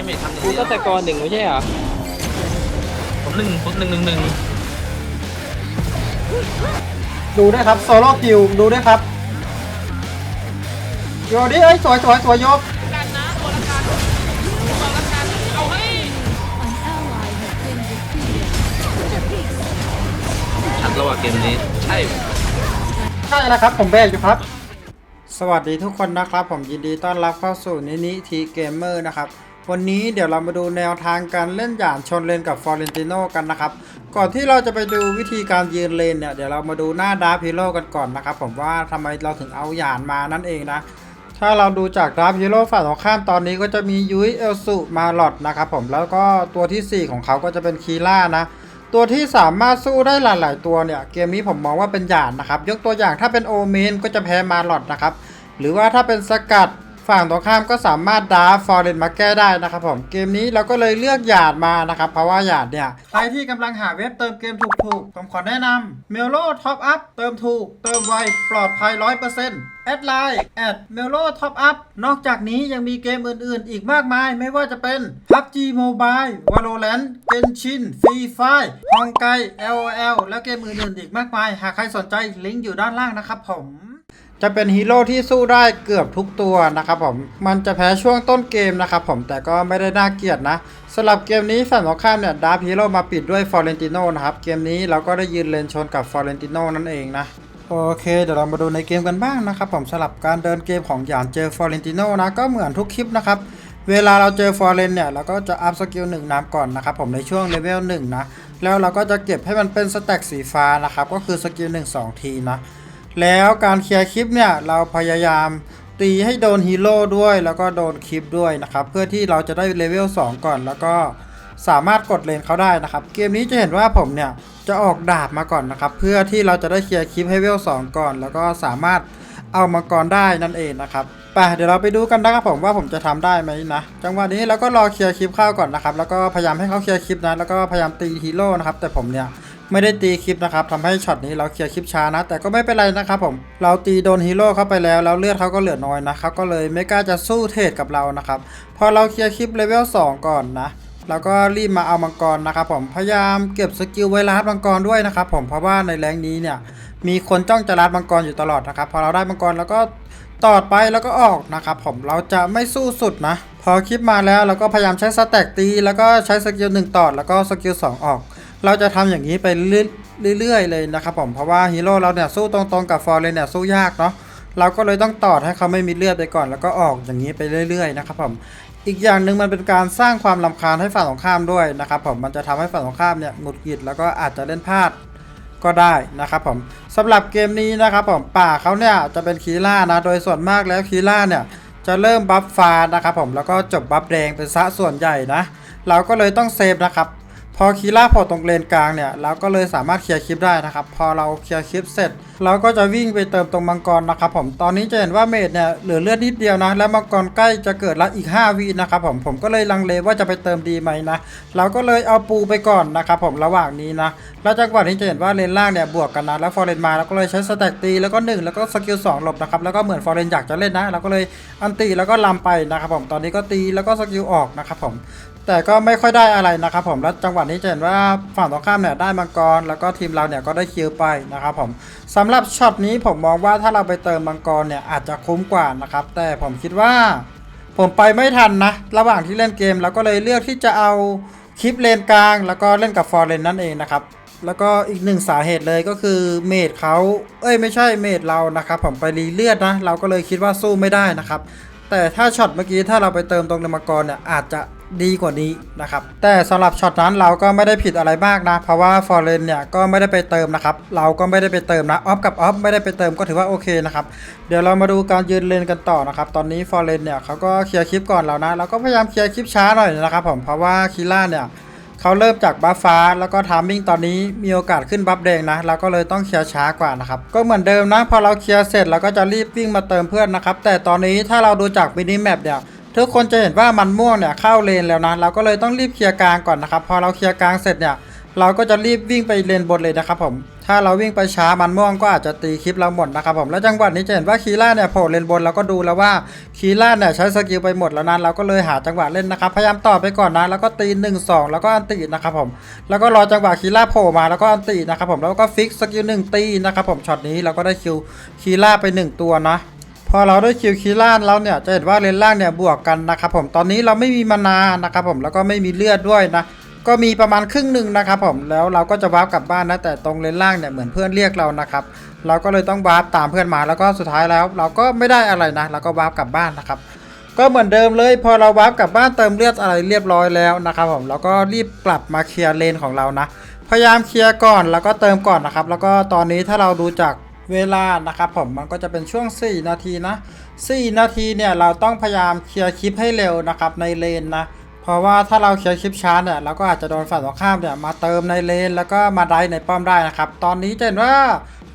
ให้เมททำอย่างกูเดียก็วแต่กอหนึ่งไม่ใช่เหรอผมหนึ่งผมหนึ่งหนึ่งหนึ่งดูด้วยครับโซโล่คิวดูด้วยครับโยดิเอ้ยสวยสวยสวยโยกกันนะตัวละกันตัวละกันเอาให้ An ally has been defeated. ชัดแล้วว่าเกมนี้ ใช่ใช่แล้วครับผมแบกอยู่ครับ สวัสดีทุกคนนะครับ ผมยินดีต้อนรับเข้าสู่นินิทีเกมเมอร์นะครับ วันนี้เดี๋ยวเรามาดูแนวทางการเล่นหยานชนเลนกับฟอร์เรนติโนกันนะครับ ก่อนที่เราจะไปดูวิธีการยืนเลนเนี่ยเดี๋ยวเรามาดูหน้าดาร์พิโลกันก่อนนะครับ ผมว่าทำไมเราถึงเอาหยานมานั่นเองนะ ถ้าเราดูจากดาร์พิโลฝ่ายตรงข้ามตอนนี้ก็จะมียุ้ยเอลสุมาลอดนะครับผมแล้วก็ตัวทีสี่ 4 ของเขาก็จะเป็นคีล่านะตัวที่สามารถสู้ได้หลาย ๆ ตัวเนี่ยเกมนี้ผมมองว่าเป็นหยาดนะครับ ยกตัวอย่างถ้าเป็นโอเมนก็จะแพ้มาลอดนะครับ หรือว่าถ้าเป็นสกัด ฝั่งตรงข้ามก็สามารถดาฟอร์เรนมาแก้ได้นะครับผมเกมนี้เราก็เลยเลือกหยาดมานะครับเพราะว่าหยาดเนี่ยใครที่กำลังหาเว็บเติมเกมถูกๆผมขอแนะนำเมลโลท็อปอัพเติมถูก เติมไวปลอดภัย100%แอดไลน์แอดเมลโลท็อปอัพนอกจากนี้ยังมีเกมอื่นๆ อีกมากมาย ไม่ว่าจะเป็น PUBG Mobile Valorant Genshin Free Fire ฮองไก LOL และเกมอื่นๆอีกมากมาย หากใครสนใจลิงก์อยู่ด้านล่างนะครับผม จะเป็นฮีโร่ที่สู้ได้เกือบทุกตัวนะครับผม มันจะแพ้ช่วงต้นเกมนะครับผม แต่ก็ไม่ได้น่าเกลียดนะสำหรับเกมนี้ฝั่งตรงข้ามเนี่ยดาร์ฟฮีโร่มาปิดด้วยฟอร์เรนติโนนะครับ เกมนี้เราก็ได้ยืนเลนชนกับฟอร์เรนติโนนั่นเองนะ โอเค เดี๋ยวเรามาดูในเกมกันบ้างนะครับผมสำหรับการเดินเกมของหยานเจอฟอร์เรนติโนนะ ก็เหมือนทุกคลิปนะครับเวลาเราเจอฟอร์เรนเนี่ยเราก็จะอัพสกิลหนึ่งน้ำก่อนนะครับผมในช่วงเลเวลหนึ่งนะแล้วเราก็จะเก็บให้มันเป็นสแต็กสีฟ้านะครับก็คือสกิลหนึ่งสองทีนะ แล้วการเคลียร์คลิปเนี่ยเราพยายามตีให้โดนฮีโร่ด้วยแล้วก็โดนคลิปด้วยนะครับ เพื่อที่เราจะได้เลเวล2 ก่อน แล้วก็สามารถกดเลนเขาได้นะครับ เกมนี้จะเห็นว่าผมเนี่ยจะออกดาบมาก่อนนะครับ เพื่อที่เราจะได้เคลียร์คลิปให้เวล2 ก่อน แล้วก็สามารถเอามังกรได้นั่นเองนะครับไปเดี๋ยวเราไปดูกันนะครับผมว่าผมจะทำได้ไหมนะจังหวะนี้เราก็รอเคลียร์คลิปเข้าก่อนนะครับแล้วก็พยายามให้เขาเคลียร์คลิปนะแล้วก็พยายามตีฮีโร่นะครับแต่ผมเนี่ย ไม่ได้ตีคลิปนะครับทำให้ช็อตนี้เราเคลียร์คลิปช้านะ แต่ก็ไม่เป็นไรนะครับผมเราตีโดนฮีโร่เข้าไปแล้วแล้วเลือดเขาก็เหลือน้อยนะเขาก็เลยไม่กล้าจะสู้เทรดกับเรานะครับพอเราเคลียร์คลิปเลเวล2ก่อนนะเราก็รีบมาเอามังกรนะครับผมพยายามเก็บสกิลไว้รัดมังกรด้วยนะครับผมเพราะว่าในแรงนี้เนี่ยมีคนจ้องจะรัดมังกรอยู่ตลอดนะครับพอเราได้มังกรแล้วก็ตอดไปแล้วก็ออกนะครับผมเราจะไม่สู้สุดนะ พอคลิปมาแล้วเราก็พยายามใช้สแต็กตี แล้วก็ใช้สกิลหนึ่งตอดแล้วก็สกิลสองออก เราจะทำอย่างนี้ไปเรื่อยๆเลยนะครับผมเพราะว่าฮีโร่เราเนี่ยสู้ตรงๆกับฟอร์เรนเนี่ยสู้ยากเนาะเราก็เลยต้องตอดให้เขาไม่มีเลือดไปก่อน แล้วก็ออกอย่างนี้ไปเรื่อยๆนะครับผมอีกอย่างหนึ่งมันเป็นการสร้างความลำคาญให้ฝั่งตรงข้ามด้วยนะครับผมมันจะทำให้ฝั่งตรงข้ามเนี่ยหงุดหงิดแล้วก็อาจจะเล่นพลาดก็ได้นะครับผมสำหรับเกมนี้นะครับผมป่าเขาเนี่ยจะเป็นคีล่านะโดยส่วนมากแล้วคีล่าเนี่ยจะเริ่มบัฟฟ้านะครับผมแล้วก็จบบัฟแดงเป็นซะส่วนใหญ่นะ เราก็เลยต้องเซฟนะครับ พอคีล่าโผล่ตรงเลนกลางเนี่ยเราก็เลยสามารถเคลียร์คลิปได้นะครับ พอเราเคลียร์คลิปเสร็จ เราก็จะวิ่งไปเติมตรงมังกรนะครับผมตอนนี้จะเห็นว่าเมดเนี่ยเหลือเลือดนิดเดียวนะ แล้วมังกรใกล้จะเกิดละอีก 5วินะครับผมผมก็เลยลังเลว่าจะไปเติมดีไหมนะ เราก็เลยเอาปูไปก่อนนะครับผมระหว่างนี้นะแล้วจังหวะนี้จะเห็นว่าเลนล่างเนี่ยบวกกันนะแล้วฟอร์เรนมาเราก็เลยใช้สแต็กตีแล้วก็หนึ่งแล้วก็สกิลสองหลบนะครับแล้วก็เหมือนฟอร์เรนอยากจะเล่นนะเราก็เลยอันตีแล้วก็ลำไปนะครับผมตอนนี้ก็ตีแล้วก็สกิลออกนะครับผม แต่ก็ไม่ค่อยได้อะไรนะครับผมแล้วจังหวะนี้จะเห็นว่าฝั่งตรงข้ามเนี่ยได้มังกร แล้วก็ทีมเราเนี่ยก็ได้คิวไปนะครับผมสำหรับช็อตนี้ผมมองว่าถ้าเราไปเติมมังกรเนี่ยอาจจะคุ้มกว่านะครับแต่ผมคิดว่า ผมไปไม่ทันนะ ระหว่างที่เล่นเกมเราก็เลยเลือกที่จะเอาคลิปเลนกลาง แล้วก็เล่นกับฟอร์เรนนั่นเองนะครับแล้วก็อีกหนึ่งสาเหตุเลยก็คือเมดเขาเอ้ยไม่ใช่เมดเรานะครับผมไปรีเลือดนะ เราก็เลยคิดว่าสู้ไม่ได้นะครับ แต่ถ้าช็อตเมื่อกี้ถ้าเราไปเติมตรงเดมากรเนี่ยอาจจะ ดีกว่านี้นะครับแต่สำหรับช็อตนั้นเราก็ไม่ได้ผิดอะไรมากนะ เพราะว่าฟอร์เรนเนี่ยก็ไม่ได้ไปเติมนะครับเราก็ไม่ได้ไปเติมนะออฟกับออฟไม่ได้ไปเติมก็ถือว่าโอเคนะครับเดี๋ยวเรามาดูการยืนเลนกันต่อนะครับตอนนี้ฟอร์เรนเนี่ยเขาก็เคลียร์คลิปก่อนเรานะเราก็พยายามเคลียร์คลิปช้าหน่อยนะครับผมเพราะว่าคิล่าเนี่ยเขาเริ่มจากบัฟฟ้าแล้วก็ทามมิ่งตอนนี้มีโอกาสขึ้นบัฟแดงนะเราก็เลยต้องเคลียร์ช้ากว่านะครับ ก็เหมือนเดิมนะ พอเราเคลียร์เสร็จเราก็จะรีบวิ่งมาเติมเพื่อนนะครับแต่ตอนนี้ถ้าเราดูจากมินิแมปเนี่ย ทุกคนจะเห็นว่ามันม่วงเนี่ยเข้าเลนแล้วนะเราก็เลยต้องรีบเคลียร์กลางก่อนนะครับ พอเราเคลียร์กลางเสร็จเนี่ยเราก็จะรีบวิ่งไปเลนบนเลยนะครับผมถ้าเราวิ่งไปช้ามันม่วงก็อาจจะตีคลิปเราหมดนะครับผมแล้วจังหวะนี้จะเห็นว่าคีร่าเนี่ยโผล่เลนบนเราก็ดูแล้วว่าคีร่าเนี่ยใช้สกิลไปหมดแล้วนะเราก็เลยหาจังหวะเล่นนะครับพยายามต่อไปก่อนนะแล้วก็ตี1 2 แล้วก็อันตินะครับผมแล้วก็รอจังหวะคีร่าโผล่มาแล้วก็อันตินะครับผมแล้วก็ฟิกสกิลหนึ่งตีนะครับผมช็อตนี้เราก็ได้คิวคีร่าไป 1 ตัวนะ พอเราได้คิวคีร่าแล้วเนี่ยจะเห็นว่าเลนล่างเนี่ยบวกกันนะครับผมตอนนี้เราไม่มีมานานะครับผมแล้วก็ไม่มีเลือดด้วยนะก็มีประมาณครึ่งหนึ่งนะครับผมแล้วเราก็จะวาร์ปกลับบ้านนะแต่ตรงเลนล่างเนี่ยเหมือนเพื่อนเรียกเรานะครับเราก็เลยต้องวาร์ปตามเพื่อนมาแล้วก็สุดท้ายแล้ว เราก็ไม่ได้อะไรนะเราก็วาร์ปกลับบ้านนะครับก็เหมือนเดิมเลยพอเราวาร์ปกลับบ้านเติมเลือดอะไรเรียบร้อยแล้วนะครับผมแล้วก็รีบกลับมาเคลียร์เลนของเรานะพยายามเคลียร์ก่อนแล้วก็เติมก่อนนะครับแล้วก็ตอนนี้ถ้าเราดูจาก เวลานะครับผมมันก็จะเป็นช่วง 4 นาทีนะ 4 นาทีเนี่ยเราต้องพยายามเคลียร์คลิปให้เร็วนะครับในเลนนะเพราะว่าถ้าเราเคลียร์คลิปช้าเนี่ยเราก็อาจจะโดนฝั่งตรงข้ามเนี่ยมาเติมในเลนแล้วก็มาได้ในป้อมได้นะครับ ตอนนี้จะเห็นว่า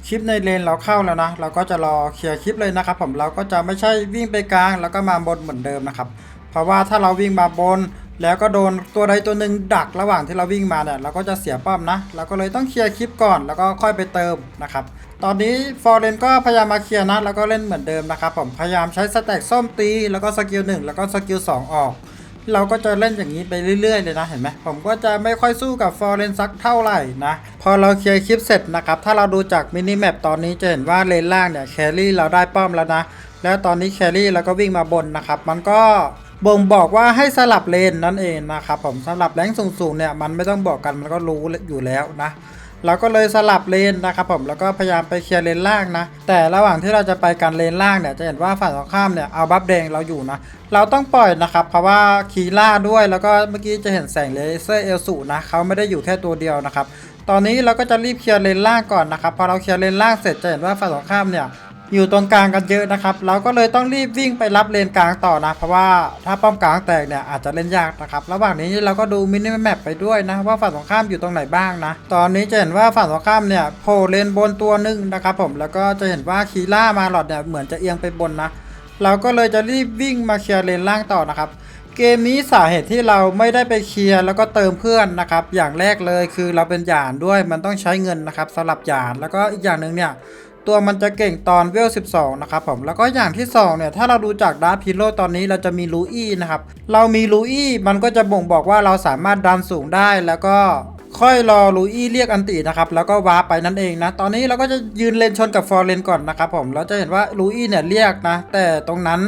คลิปในเลนเราเข้าแล้วนะ เราก็จะรอเคลียร์คลิปเลยนะครับผมเราก็จะไม่ใช่วิ่งไปกลางแล้วก็มาบนเหมือนเดิมนะครับ เพราะว่าถ้าเราวิ่งมาบน แล้วก็โดนตัวใดตัวหนึ่งดักระหว่างที่เราวิ่งมาเนี่ยเราก็จะเสียป้อมนะ เราก็เลยต้องเคลียร์คลิปก่อนแล้วก็ค่อยไปเติมนะครับ ตอนนี้ฟอร์เรนก็พยายามมาเคลียร์นะแล้วก็เล่นเหมือนเดิมนะครับผมพยายามใช้สแต็กส้มตี แล้วก็สกิลหนึ่งแล้วก็สกิลสองออก เราก็จะเล่นอย่างนี้ไปเรื่อยๆเลยนะเห็นไหมผมก็จะไม่ค่อยสู้กับฟอร์เรนสักเท่าไหร่นะพอเราเคลียร์คลิปเสร็จนะครับถ้าเราดูจากมินิแมปตอนนี้จะเห็นว่าเลนล่างเนี่ยแครี่เราได้ป้อมแล้วนะแล้วตอนนี้แครี่เราก็วิ่งมาบนนะครับมันก็ บ่งบอกว่าให้สลับเลนนั่นเองนะครับผมสลับแรงสูงๆเนี่ยมันไม่ต้องบอกกันมันก็รู้อยู่แล้วนะเราก็เลยสลับเลนนะครับผมแล้วก็พยายามไปเคลียร์เลนล่างนะ แต่ระหว่างที่เราจะไปกันเลนล่างเนี่ยจะเห็นว่าฝั่งตรงข้ามเนี่ยเอาบัฟแดงเราอยู่นะ เราต้องปล่อยนะครับเพราะว่าคีล่าด้วยแล้วก็เมื่อกี้จะเห็นแสงเลเซอร์เอลสูนะเขาไม่ได้อยู่แค่ตัวเดียวนะครับตอนนี้เราก็จะรีบเคลียร์เลนล่างก่อนนะครับพอเราเคลียร์เลนล่างเสร็จจะเห็นว่าฝั่งตรงข้ามเนี่ย อยู่ตรงกลางกันเยอะนะครับ เราก็เลยต้องรีบวิ่งไปรับเลนกลางต่อนะ เพราะว่าถ้าป้อมกลางแตกเนี่ยอาจจะเล่นยากนะครับ ระหว่างนี้เราก็ดูมินิแมปไปด้วยนะว่าฝั่งตรงข้ามอยู่ตรงไหนบ้างนะ ตอนนี้จะเห็นว่าฝั่งตรงข้ามเนี่ยโผล่เลนบนตัวหนึ่งนะครับผมแล้วก็จะเห็นว่าคีล่ามาหลอดเนี่ยเหมือนจะเอียงไปบนนะ เราก็เลยจะรีบวิ่งมาเคลียร์เลนล่างต่อนะครับเกมนี้สาเหตุที่เราไม่ได้ไปเคลียร์แล้วก็เติมเพื่อนนะครับ อย่างแรกเลยคือเราเป็นหยานด้วยมันต้องใช้เงินนะครับสำหรับหยานแล้วก็อีกอย่างหนึ่งเนี่ย ตัวมันจะเก่งตอนเวล 12 นะครับผม แล้วก็อย่างที่ 2 เนี่ย ถ้าเราดูจากดาร์พิโลตอนนี้เราจะมีลูอี้นะครับ เรามีลูอี้มันก็จะบ่งบอกว่าเราสามารถดันสูงได้แล้วก็ค่อยรอลูอี้เรียกอันตินะครับ แล้วก็วาร์ปไปนั่นเองนะ ตอนนี้เราก็จะยืนเลนชนกับฟอร์เรนก่อนนะครับผมเราจะเห็นว่าลูอี้เนี่ยเรียกนะ แต่ตรงนั้น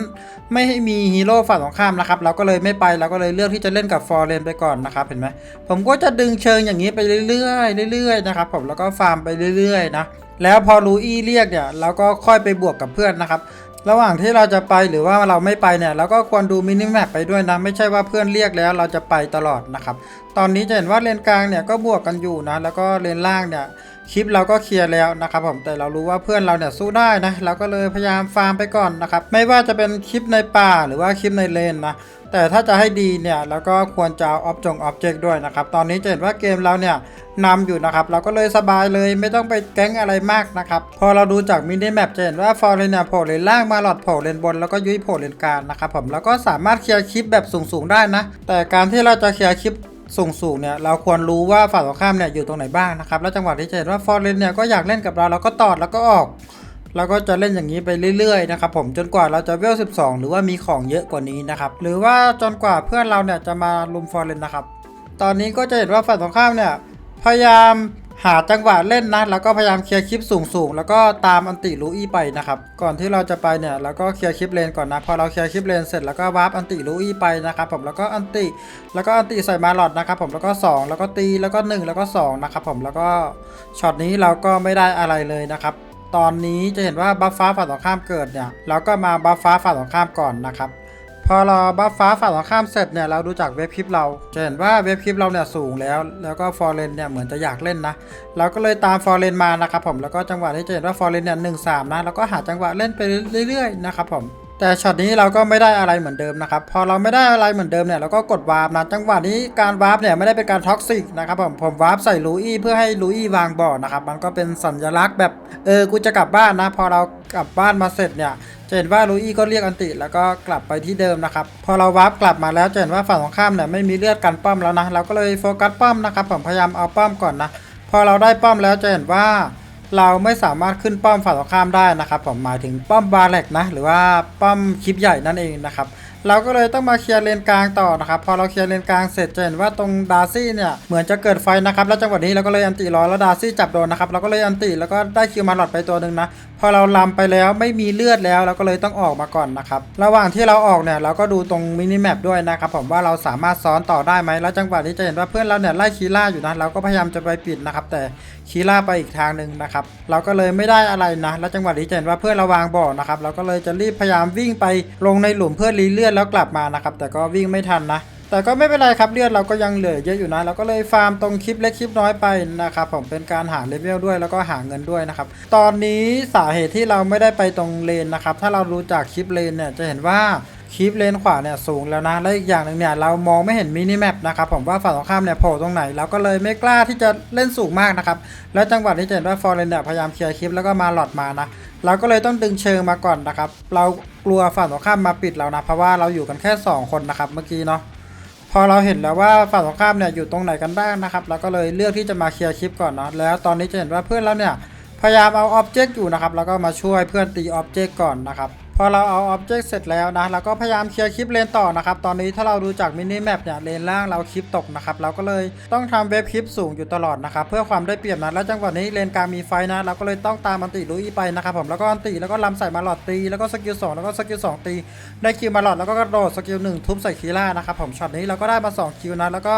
ไม่ให้มีฮีโร่ฝั่งตรงข้ามนะครับ เราก็เลยไม่ไปเราก็เลยเลือกที่จะเล่นกับฟอร์เรนไปก่อนนะครับ เห็นไหมผมก็จะดึงเชิงอย่างนี้ไปเรื่อยๆเรื่อยๆนะครับผมแล้วก็ฟาร์มไปเรื่อยๆนะ แล้วพอลูอี้เรียกเนี่ยเราก็ค่อยไปบวกกับเพื่อนนะครับ ระหว่างที่เราจะไปหรือว่าเราไม่ไปเนี่ยเราก็ควรดูมินิแมปไปด้วยนะ ไม่ใช่ว่าเพื่อนเรียกแล้วเราจะไปตลอดนะครับ ตอนนี้จะเห็นว่าเลนกลางเนี่ยก็บวกกันอยู่นะ แล้วก็เลนล่างเนี่ยคลิปเราก็เคลียร์แล้วนะครับผมแต่เรารู้ว่าเพื่อนเราเนี่ยสู้ได้นะเราก็เลยพยายามฟาร์มไปก่อนนะครับไม่ว่าจะเป็นคลิปในป่าหรือว่าคลิปในเลนนะแต่ถ้าจะให้ดีเนี่ยเราก็ควรจะออบจงออบเจกต์ด้วยนะครับตอนนี้จะเห็นว่าเกมเราเนี่ย นำอยู่นะครับ เราก็เลยสบายเลยไม่ต้องไปแก๊งอะไรมากนะครับ พอเราดูจากมินิแมปจะเห็นว่าฟอร์เรนเนี่ยโผล่เลนล่างมาหลอดโผล่เลนบน แล้วก็ยุ้ยโผล่เลนกลางนะครับผมแล้วก็สามารถเคลียร์คลิปแบบสูงๆได้นะ แต่การที่เราจะเคลียร์คลิปสูงๆเนี่ยเราควรรู้ว่าฝั่งตรงข้ามเนี่ยอยู่ตรงไหนบ้างนะครับแล้วจังหวะที่จะเห็นว่าฟอร์เรนเนี่ยก็อยากเล่นกับเราเราก็ตอดแล้วก็ออกเราก็จะเล่นอย่างนี้ไปเรื่อยๆนะครับผมจนกว่าเราจะเวล 12 หรือว่ามีของเยอะกว่านี้นะครับหรือว่าจนกว่าเพื่อนเราเนี่ยจะมาลุมฟอร์เรนนะครับตอนนี้ก็จะเห็นว่าฝั่งตรงข้ามเนี่ย พยายามหาจังหวะเล่นนะ แล้วก็พยายามเคลียร์คลิปสูงๆ แล้วก็ตามอันติลูอี้ไปนะครับ ก่อนที่เราจะไปเนี่ยเราก็เคลียร์คลิปเลนก่อนนะ พอเราเคลียร์คลิปเลนเสร็จแล้วก็วาร์ปอันติลูอี้ไปนะครับผมแล้วก็อันติ แล้วก็อันติใส่มาหลอดนะครับผมแล้วก็ 2 แล้วก็ตีแล้วก็ 1 แล้วก็2นะครับผมแล้วก็ช็อตนี้เราก็ไม่ได้อะไรเลยนะครับตอนนี้จะเห็นว่าบัฟฟ้าฝั่งตรงข้ามเกิดเนี่ยเราก็มาบัฟฟ้าฝั่งตรงข้ามก่อนนะครับ พอเราบัฟฟ้าฝั่งตรงข้ามเสร็จเนี่ยเราดูจากเว็บคลิปเราจะเห็นว่าเว็บคลิปเราเนี่ยสูงแล้ว แล้วก็ฟอร์เรนเนี่ยเหมือนจะอยากเล่นนะเราก็เลยตามฟอร์เรนมานะครับผมแล้วก็จังหวะที่จะเห็นว่าฟอร์เรนเนี่ยหนึ่งสามนะแล้วก็หาจังหวะเล่นไปเรื่อยๆนะครับผม แต่ช็อตนี้เราก็ไม่ได้อะไรเหมือนเดิมนะครับ พอเราไม่ได้อะไรเหมือนเดิมเนี่ยเราก็กดวาร์ปนะจังหวะนี้การวาร์ปเนี่ยไม่ได้เป็นการท็อกซิกนะครับผมผมวาร์ปใส่ลูอี้เพื่อให้ลูอี้วางบ่อนะครับมันก็เป็นสัญลักษณ์แบบเออกูจะกลับบ้านนะ พอเรากลับบ้านมาเสร็จเนี่ยจะเห็นว่าลูอี้ก็เรียกอันติแล้วก็กลับไปที่เดิมนะครับพอเราวาร์ปกลับมาแล้วจะเห็นว่าฝั่งตรงข้ามเนี่ยไม่มีเลือดกันป้อมแล้วนะเราก็เลยโฟกัสป้อมนะครับผมพยายามเอาป้อมก่อนนะพอเราได้ป้อมแล้วจะเห็นว่า เราไม่สามารถขึ้นป้อมฝั่งตรงข้ามได้นะครับผมหมายถึงป้อมบาเล็กนะหรือว่าป้อมคลิปใหญ่นั่นเองนะครับเราก็เลยต้องมาเคลียร์เลนกลางต่อนะครับพอเราเคลียร์เลนกลางเสร็จจะเห็นว่าตรงดาร์ซี่เนี่ยเหมือนจะเกิดไฟนะครับแล้วจังหวะนี้เราก็เลยอันติรอแล้วดาร์ซี่จับโดนนะครับเราก็เลยอันติแล้วก็ได้คิวมาหลอดไปตัวหนึ่งนะพอเราลำไปแล้วไม่มีเลือดแล้วเราก็เลยต้องออกมาก่อนนะครับ ระหว่างที่เราออกเนี่ยเราก็ดูตรงมินิแมปด้วยนะครับผมว่าเราสามารถซ้อนต่อได้ไหมแล้วจังหวะนี้จะเห็นว่าเพื่อนเราเนี่ยไล่คีล่าอยู่นะเราก็พยายามจะไปปิดนะครับ แต่คีล่าไปอีกทางหนึ่งนะครับเราก็เลยไม่ได้อะไรนะ แล้วจังหวะนี้จะเห็นว่าเพื่อนเราวางบ่อนะครับเราก็เลยจะรีบพยายามวิ่งไปลงในหลุมเพื่อรีเลือดแล้วกลับมานะครับแต่ก็วิ่งไม่ทันนะ แต่ก็ไม่เป็นไรครับเลือดเราก็ยังเหลือเยอะอยู่นะเราก็เลยฟาร์มตรงคลิปเล็กคลิปน้อยไปนะครับผมเป็นการหาเลเวลด้วยแล้วก็หาเงินด้วยนะครับตอนนี้สาเหตุที่เราไม่ได้ไปตรงเลนนะครับถ้าเรารู้จากคลิปเลนเนี่ยจะเห็นว่าคลิปเลนขวาเนี่ยสูงแล้วนะและอีกอย่างหนึ่งเนี่ยเรามองไม่เห็นมินิแมปนะครับผมว่าฝั่งตรงข้ามเนี่ยโผล่ตรงไหนเราก็เลยไม่กล้าที่จะเล่นสูงมากนะครับแล้วจังหวะนี้จะเห็นว่าฟอร์เรนเนี่ยพยายามเคลียร์คลิปแล้วก็มาหลอดมานะเราก็เลยต้องดึงเชิงมาก่อนนะครับเรากลัวฝั่งตรงข้ามมาปิดเรานะเพราะว่าเราอยู่กันแค่สองคนนะครับเมื่อกี้เนาะ พอเราเห็นแล้วว่าฝั่งตรงข้ามเนี่ยอยู่ตรงไหนกันบ้างนะครับเราก็เลยเลือกที่จะมาเคลียร์คลิปก่อนเนาะแล้วตอนนี้จะเห็นว่าเพื่อนเราเนี่ยพยายามเอาอ็อบเจกต์อยู่นะครับแล้วก็มาช่วยเพื่อนตีอ็อบเจกต์ก่อนนะครับ พอเราเอาอ็อบเจกต์เสร็จแล้วนะเราก็พยายามเคลียร์คลิปเลนต่อนะครับ ตอนนี้ถ้าเราดูจากมินิแมปเนี่ยเลนล่างเราคลิปตกนะครับ เราก็เลยต้องทำเว็บคลิปสูงอยู่ตลอดนะครับ เพื่อความได้เปรียบนะแล้วจังหวะนี้เลนกลางมีไฟนะ เราก็เลยต้องตามอันติลุยไปนะครับผมแล้วก็อันติแล้วก็ลำใส่มาหลอดตี แล้วก็สกิลสองแล้วก็สกิลสองตี ได้คิวมาหลอดแล้วก็กระโดดสกิลหนึ่งทุบใส่คีล่านะครับผมช็อตนี้เราก็ได้มา2คิวนะแล้วก็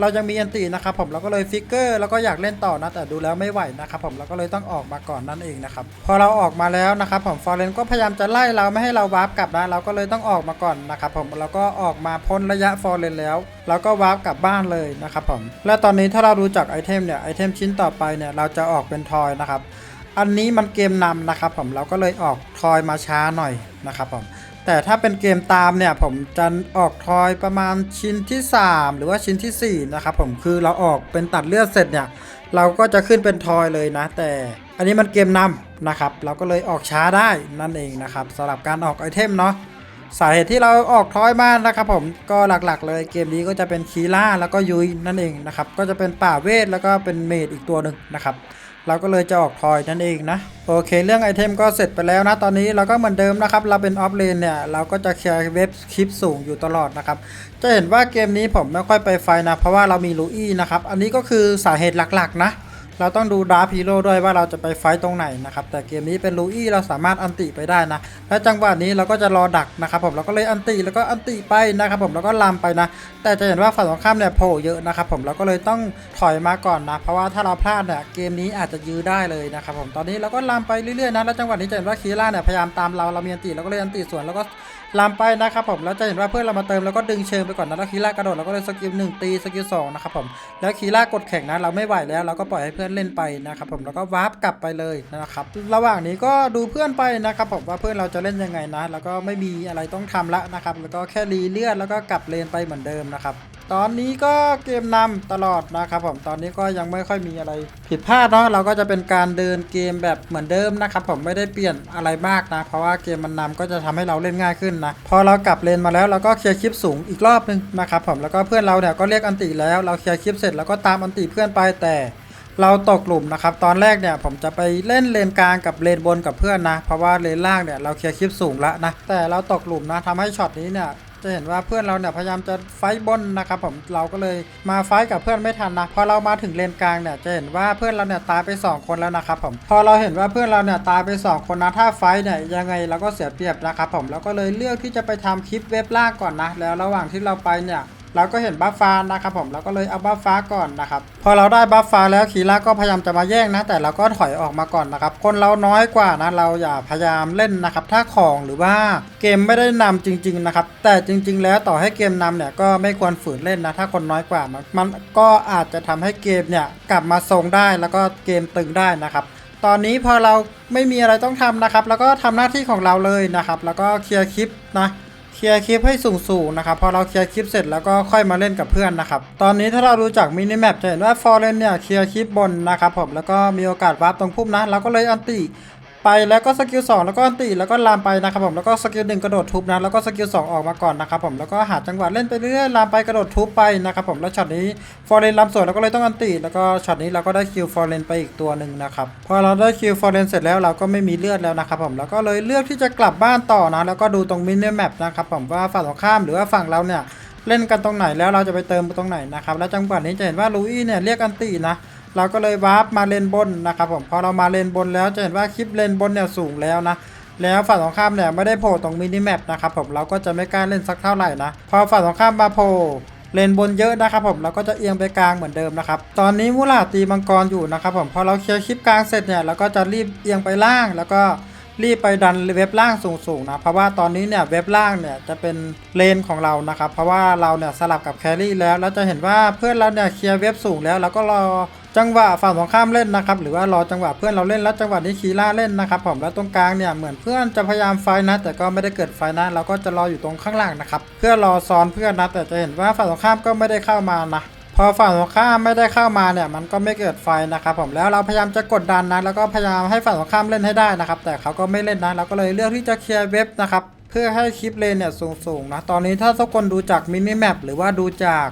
เรายังมีอันตีนะครับผมเราก็เลยฟิกเกอร์แล้วก็อยากเล่นต่อนะแต่ดูแล้วไม่ไหวนะครับผมเราก็เลยต้องออกมาก่อนนั่นเองนะครับพอเราออกมาแล้วนะครับผมฟอร์เรนก็พยายามจะไล่เราไม่ให้เราวาร์ปกลับนะเราก็เลยต้องออกมาก่อนนะครับผมเราก็ออกมาพ้นระยะฟอร์เรนแล้วเราก็วาร์ปกลับบ้านเลยนะครับผมและตอนนี้ถ้าเรารู้จักไอเทมเนี่ยไอเทมชิ้นต่อไปเนี่ยเราจะออกเป็นทอยนะครับอันนี้มันเกมนำนะครับผมเราก็เลยออกทอยมาช้าหน่อยนะครับผม แต่ถ้าเป็นเกมตามเนี่ยผมจะออกทอยประมาณชิ้นที่ 3 หรือว่าชิ้นทีสี่ 4 นะครับผมคือเราออกเป็นตัดเลือดเสร็จเนี่ย เราก็จะขึ้นเป็นทอยเลยนะ แต่อันนี้มันเกมนำนะครับ เราก็เลยออกช้าได้นั่นเองนะครับสำหรับการออกไอเทมเนาะสาเหตุที่เราออกทอยมานะครับผมก็หลักๆ เลยเกมนี้ก็จะเป็นคีล่าแล้วก็ยุยนั่นเองนะครับก็จะเป็นป่าเวทแล้วก็เป็นเมดอีกตัวหนึ่งนะครับ เราก็เลยจะออกทอยนั่นเองนะ โอเค เรื่องไอเทมก็เสร็จไปแล้วนะ ตอนนี้เราก็เหมือนเดิมนะครับ เราเป็นออฟเลนเนี่ย เราก็จะเคลียร์เว็บคลิปสูงอยู่ตลอดนะครับ จะเห็นว่าเกมนี้ผมไม่ค่อยไปไฟนะ เพราะว่าเรามีลูอี้นะครับ อันนี้ก็คือสาเหตุหลักๆนะ เราต้องดูดาร์พีโร่ด้วยว่าเราจะไปไฟต์ตรงไหนนะครับ แต่เกมนี้เป็นลูอี้เราสามารถอันติไปได้นะ และจังหวะนี้เราก็จะรอดักนะครับผมเราก็เลยอันติแล้วก็อันติไปนะครับผมแล้วก็ลามไปนะ แต่จะเห็นว่าฝั่งตรงข้ามเนี่ยโผล่เยอะนะครับผมเราก็เลยต้องถอยมาก่อนนะ เพราะว่าถ้าเราพลาดเนี่ยเกมนี้อาจจะยื้อได้เลยนะครับผมตอนนี้เราก็ลามไปเรื่อยๆนะแล้วจังหวะนี้จะเห็นว่าคีร่าเนี่ยพยายามตามเราเรามีอันติเราก็เลยอันติสวนแล้วก็ ลามไปนะครับผมแล้วจะเห็นว่าเพื่อนเรามาเติมแล้วก็ดึงเชิงไปก่อนนะแล้วคีร่ากระโดดเราก็เลยสกิลหนึ่งตีสกิลสองนะครับผมแล้วคีร่ากดแข่งนะเราไม่ไหวแล้วเราก็ปล่อยให้เพื่อนเล่นไปนะครับผมแล้วก็วาร์ปกลับไปเลยนะครับระหว่างนี้ก็ดูเพื่อนไปนะครับผมว่าเพื่อนเราจะเล่นยังไงนะ แล้วก็ไม่มีอะไรต้องทำละนะครับแล้วก็แค่รีเลือดแล้วก็กลับเลนไปเหมือนเดิมนะครับ ตอนนี้ก็เกมนำตลอดนะครับผมตอนนี้ก็ยังไม่ค่อยมีอะไร ผิดพลาดเนาะเราก็จะเป็นการเดินเกมแบบเหมือนเดิมนะครับผมไม่ได้เปลี่ยนอะไรมากนะ เพราะว่าเกมมันนำก็จะทำให้เราเล่นง่ายขึ้นนะพอเรากลับเลนมาแล้วเราก็เคลียร์คลิปสูงอีกรอบหนึงนะครับผมแล้วก็เพื่อนเราเนี่ยก็เรียกอันติแล้วเราเคลียร์คลิปเสร็จแล้วก็ตามอันติเพื่อนไปแต่เราตกหลุมนะครับ ตอนแรกเนี่ยผมจะไปเล่นเลนกลางกับเลนบนกับเพื่อนนะ เพราะว่าเลนล่างเนี่ยเราเคลียร์คลิปสูงล้วนะ แต่เราตกหลุมนะทำให้ช็อตนี้เนี่ย จะเห็นว่าเพื่อนเราเนี่ยพยายามจะไฟท์บนนะครับผมเราก็เลยมาไฟกับเพื่อนไม่ทันนะพอเรามาถึงเลนกลางเนี่ยจะเห็นว่าเพื่อนเราเนี่ยตายไป 2 คนแล้วนะครับผมพอเราเห็นว่าเพื่อนเราเนี่ยตายไป 2 คนนะถ้าไฟเนี่ยยังไงเราก็เสียเปรียบนะครับผมเราก็เลยเลือกที่จะไปทำคลิปเว็บล่างก่อนนะแล้วระหว่างที่เราไปเนี่ย เราก็เห็นบัฟฟ้านะครับผมเราก็เลยเอาบัฟฟ้าก่อนนะครับพอเราได้บัฟฟ้าแล้วคีร่าก็พยายามจะมาแย่งนะ แต่เราก็ถอยออกมาก่อนนะครับคนเราน้อยกว่านะเราอย่าพยายามเล่นนะครับถ้าของหรือว่าเกมไม่ได้นำจริง ๆนะครับ แต่จริง ๆ แล้วต่อให้เกมนำเนี่ยก็ไม่ควรฝืนเล่นนะถ้าคนน้อยกว่ามันมันก็อาจจะทำให้เกมเนี่ยกลับมาทรงได้แล้วก็เกมตึงได้นะครับตอนนี้พอเราไม่มีอะไรต้องทำนะครับ แล้วก็ทำหน้าที่ของเราเลยนะครับ แล้วก็เคลียร์คลิปนะ เคลียร์คลิปให้สูงๆนะครับพอเราเคลียร์คลิปเสร็จแล้วก็ค่อยมาเล่นกับเพื่อนนะครับตอนนี้ถ้าเรารู้จักมินิแมปจะเห็นว่าฟอร์เรนเนี่ยเคลียร์คลิปบนนะครับผมแล้วก็มีโอกาสวาร์ปตรงพุ่มนะเราก็เลยอันติ ไปแล้วก็สกิล2แล้วก็อันติแล้วก็ลามไปนะครับผมแล้วก็สกิลหนึ่งกระโดดทุบนะแล้วก็สกิล2ออกมาก่อนนะครับผมแล้วก็หาจังหวะเล่นไปเรื่อยลามไปกระโดดทุบไปนะครับผมแล้วช็อตนี้ฟอร์เรนลามสวยเราก็เลยต้องอันติแล้วก็ช็อตนี้เราก็ได้คิวฟอร์เรนไปอีกตัวหนึ่งนะครับพอเราได้คิวฟอร์เรนเสร็จแล้วเราก็ไม่มีเลือดแล้วนะครับผมแล้วก็เลยเลือกที่จะกลับบ้านต่อนะแล้วก็ดูตรงมินิแมปนะครับผมว่าฝั่งตรงข้ามหรือว่าฝั่งเราเนี่ยเล่นกันตรงไหนแล้วเราจะไปเติมตรงไหนนะครับแล้วจังหวะนี้จะเห็นว่าลูอี้เนี่ยเรียกอันตีนะ เราก็เลยวาร์ปมาเลนบนนะครับผมพอเรามาเลนบนแล้วจะเห็นว่าคลิปเลนบนเนี่ยสูงแล้วนะแล้วฝั่งตรงข้ามเนี่ยไม่ได้โผล่ตรงมินิแมปนะครับผมเราก็จะไม่กล้าเล่นสักเท่าไหร่นะพอฝั่งตรงข้ามมาโผล่เลนบนเยอะนะครับผมเราก็จะเอียงไปกลางเหมือนเดิมนะครับตอนนี้มูลาตีมังกรอยู่นะครับผมพอเราเคลียร์คลิปกลางเสร็จเนี่ยเราก็จะรีบเอียงไปล่างแล้วก็ รีบไปดันเว็บล่างสูงๆนะเพราะว่าตอนนี้เนี่ยเว็บล่างเนี่ยจะเป็นเลนของเรานะครับเพราะว่าเราเนี่ยสลับกับแครี่แล้วแล้วจะเห็นว่าเพื่อนเราเนี่ยเคลียร์เว็บสูงแล้วเราก็รอจังหวะฝั่งตรงข้ามเล่นนะครับหรือว่ารอจังหวะเพื่อนเราเล่นแล้วจังหวะนี้คีล่าเล่นนะครับผมแล้วตรงกลางเนี่ยเหมือนเพื่อนจะพยายามไฟนะ แต่ก็ไม่ได้เกิดไฟนะเราก็จะรออยู่ตรงข้างล่างนะครับเพื่อรอซ้อนเพื่อนนะแต่จะเห็นว่าฝั่งตรงข้ามก็ไม่ได้เข้ามานะ พอฝั่งตรงข้ามไม่ได้เข้ามาเนี่ยมันก็ไม่เกิดไฟนะครับผมแล้วเราพยายามจะกดดันนะแล้วก็พยายามให้ฝั่งตรงข้ามเล่นให้ได้นะครับ แต่เขาก็ไม่เล่นนะเราก็เลยเลือกที่จะเคลียร์เว็บนะครับเพื่อให้คลิปเลนเนี่ยสูงๆนะตอนนี้ถ้าทุกคนดูจากมินิแมปหรือว่าดูจาก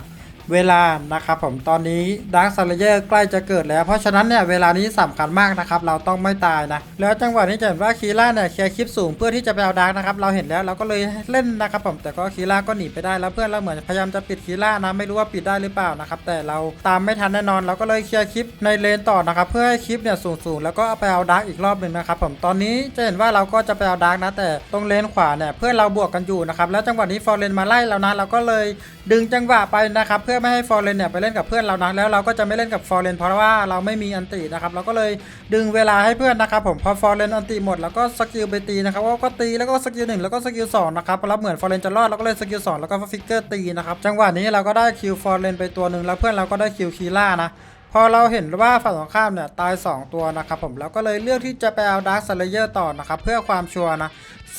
เวลานะครับผมตอนนี้ดาร์คซาเลเยอร์ใกล้จะเกิดแล้ว เพราะฉะนั้นเนี่ยเวลานี้สำคัญมากนะครับเราต้องไม่ตายนะแล้วจังหวะนี้จะเห็นว่าคีร่าเนี่ยเคลียร์คลิปสูงเพื่อที่จะไปเอาดาร์กนะครับเราเห็นแล้วเราก็เลยเล่นนะครับผมแต่ก็คีร่าก็หนีไปได้แล้วเพื่อนเราเหมือนพยายามจะปิดคีร่านะไม่รู้ว่าปิดได้หรือเปล่านะครับแต่เราตามไม่ทันแน่นอนเราก็เลยเคลียร์คลิปในเลนต่อนะครับเพื่อให้คลิปเนี่ยสูงๆแล้วก็เอาไปเอาดาร์กอีกรอบหนึ่งนะครับผมตอนนี้จะเห็นว่าเราก็จะไปเอาดาร์กนะแต่ตรงเลนขวาเนี่ยเพื่อนเราบวกกันอยู่นะครับแล้วจังหวะนี้ฟอร์เรนมาไล่เรานะเราก็เลยดึงจังหวะไปนะครับเพื่อไม่ให้ฟอร์เรนเนี่ยไปเล่นกับเพื่อนเรานะแล้วเราก็จะไม่เล่นกับฟอร์เรนเพราะว่าเราไม่มีอันตินะครับเราก็เลยดึงเวลาให้เพื่อนนะครับผมพอฟอร์เรนอันติหมดแล้วก็สกิลไปตีนะครับว่าก็ตีแล้วก็สกิลหนึ่งแล้วก็สกิลสองนะครับแล้วเหมือนฟอร์เรนจะรอดเราก็เลยสกิลสองแล้วก็ฟิกเกอร์ตีนะครับจังหวะนี้เราก็ได้คิวฟอร์เรนไปตัวหนึ่งแล้วเพื่อนเราก็ได้คิวคีล่านะพอเราเห็นว่าฝั่งตรงข้ามเนี่ยตาย 2 ตัวนะครับผมเราก็เลยเลือกที่จะไปเอาดาร์คสเลเยอร์ต่อนะครับเพื่อความชัวร์นะ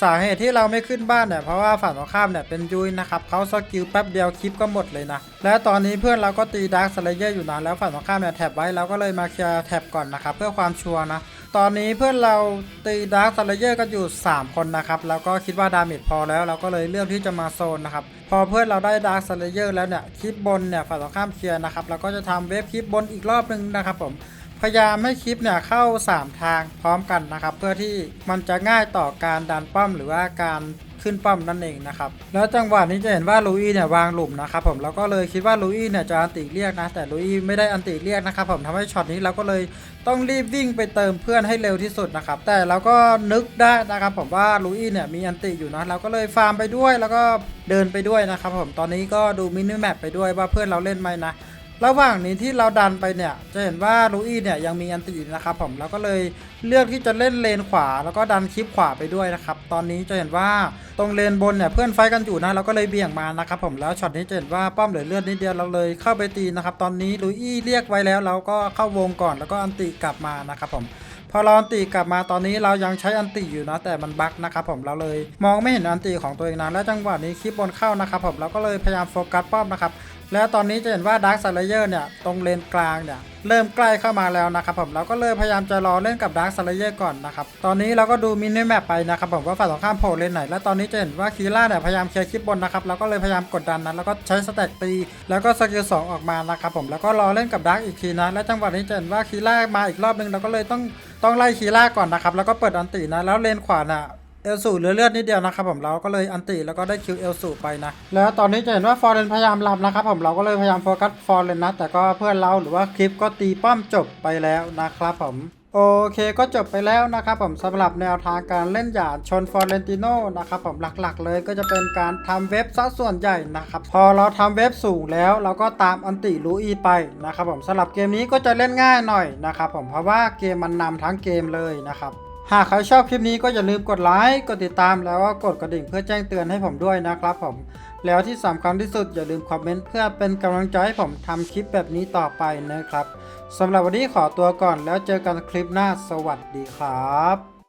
สาเหตุที่เราไม่ขึ้นบ้านเนี่ยเพราะว่าฝั่งตรงข้ามเนี่ยเป็นยุ้ยนะครับเขาสกิลแป๊บเดียวคลิปก็หมดเลยนะ และตอนนี้เพื่อนเราก็ตีดาร์คสเลเยอร์อยู่นะแล้วฝั่งตรงข้ามเนี่ยแท็บไว้เราก็เลยมาเคลียร์แท็บก่อนนะครับเพื่อความชัวร์นะตอนนี้เพื่อนเราตีดาร์คสเลเยอร์กันอยู่ 3 คนนะครับแล้วก็คิดว่าดาเมจพอแล้วเราก็เลยเลือกที่จะมาโซนนะครับพอเพื่อนเราได้ดาร์คสเลเยอร์แล้วเนี่ยคลิปบนเนี่ยฝั่งตรงข้ามเคลียร์นะครับเราก็จะทำเวฟคลิปบนอีกรอบหนึ่งนะครับผม พยายามให้คลิปเนี่ยเข้า 3 ทางพร้อมกันนะครับ เพื่อที่มันจะง่ายต่อการดันป้อมหรือว่าการขึ้นป้อมนั่นเองนะครับ แล้วจังหวะนี้จะเห็นว่าลูอี้เนี่ยวางหลุมนะครับผมเราก็เลยคิดว่าลูอี้เนี่ยจะอันติเรียกนะ แต่ลูอี้ไม่ได้อันติเรียกนะครับผมทำให้ช็อตนี้เราก็เลยต้องรีบวิ่งไปเติมเพื่อนให้เร็วที่สุดนะครับ แต่เราก็นึกได้นะครับผมว่าลูอี้เนี่ยมีอันติอยู่นะเราก็เลยฟาร์มไปด้วยแล้วก็เดินไปด้วยนะครับผมตอนนี้ก็ดูมินิแมปไปด้วยว่าเพื่อนเราเล่นไหมนะ ระหว่างนี้ที่เราดันไปเนี่ย จะเห็นว่าลูอี้เนี่ยยังมีอันติอยู่นะครับผมเราก็เลยเลือกที่จะเล่นเลนขวา แล้วก็ดันคลิปขวาไปด้วยนะครับ ตอนนี้จะเห็นว่าตรงเลนบนเนี่ยเพื่อนไฟกันอยู่นะเราก็เลยเบี่ยงมานะครับผมแล้วช็อตนี้จะเห็นว่าป้อมเหลือเลือดนิดเดียวเราเลยเข้าไปตีนะครับตอนนี้ลูอี้เรียกไว้แล้วเราก็เข้าวงก่อนแล้วก็อันติกลับมานะครับผมพอเราอันติกลับมาตอนนี้เรายังใช้อันติอยู่นะแต่มันบั๊กนะครับผมเราเลย มองไม่เห็นอันติของตัวเองนะและจังหวะนี้คลิปบนเข้านะครับผมเราก็เลยพยายามโฟกัสป้อมนะครับ แล้วตอนนี้จะเห็นว่าดาร์ค s เลเยอร์เนี่ยตรงเลนกลางเนี่ยเริ่มใกล้เข้ามาแล้วนะครับผมเราก็เลยพยายามจะรอเล่นกับดาร์ค s เลเยอร์ก่อนนะครับตอนนี้เราก็ดูมินิแมปไปนะครับผมว่าฝั่งตรงข้ามโผล่เลนไหน และตอนนี้จะเห็นว่าคีร่าเนี่ยพยายามเคลียร์คลิปบนนะครับเราก็เลยพยายามกดดันนะแล้วก็ใช้สแต็กตีแล้วก็สกิลสองออกมานะครับผมแล้วก็รอเล่นกับดาร์กอีกทีนะและจังหวะนี้จะเห็นว่าคีร่ามาอีกรอบนึงเราก็เลยต้องต้องไล่คีร่าก่อนนะครับแล้วก็เปิดอันตินะแล้วเลนขวาน่ะ เอลสูเหลือเลือดนิดเดียวนะครับผมเราก็เลยอันติแล้วก็ได้คิวเอลสูไปนะ แล้วตอนนี้จะเห็นว่าฟอร์เรนพยายามรับนะครับผมเราก็เลยพยายามโฟกัสฟอร์เรนนะแต่ก็เพื่อนเราหรือว่าคลิปก็ตีป้อมจบไปแล้วนะครับผมโอเคก็จบไปแล้วนะครับผมสำหรับแนวทางการเล่นหยาดชนฟอร์เรนติโนนะครับผมหลักๆ เลยก็จะเป็นการทำเว็บซะส่วนใหญ่นะครับพอเราทำเว็บสูงแล้ว เราก็ตามอันติลูอีไปนะครับผมสำหรับเกมนี้ก็จะเล่นง่ายหน่อยนะครับผมเพราะว่าเกมมันนำทั้งเกมเลยนะครับ หากใครชอบคลิปนี้ก็อย่าลืมกดไลค์ กดติดตามแล้วก็กดกระดิ่งเพื่อแจ้งเตือนให้ผมด้วยนะครับผม แล้วที่สำคัญที่สุดอย่าลืมคอมเมนต์เพื่อเป็นกำลังใจให้ผมทำคลิปแบบนี้ต่อไปนะครับสำหรับวันนี้ขอตัวก่อนแล้วเจอกันคลิปหน้าสวัสดีครับ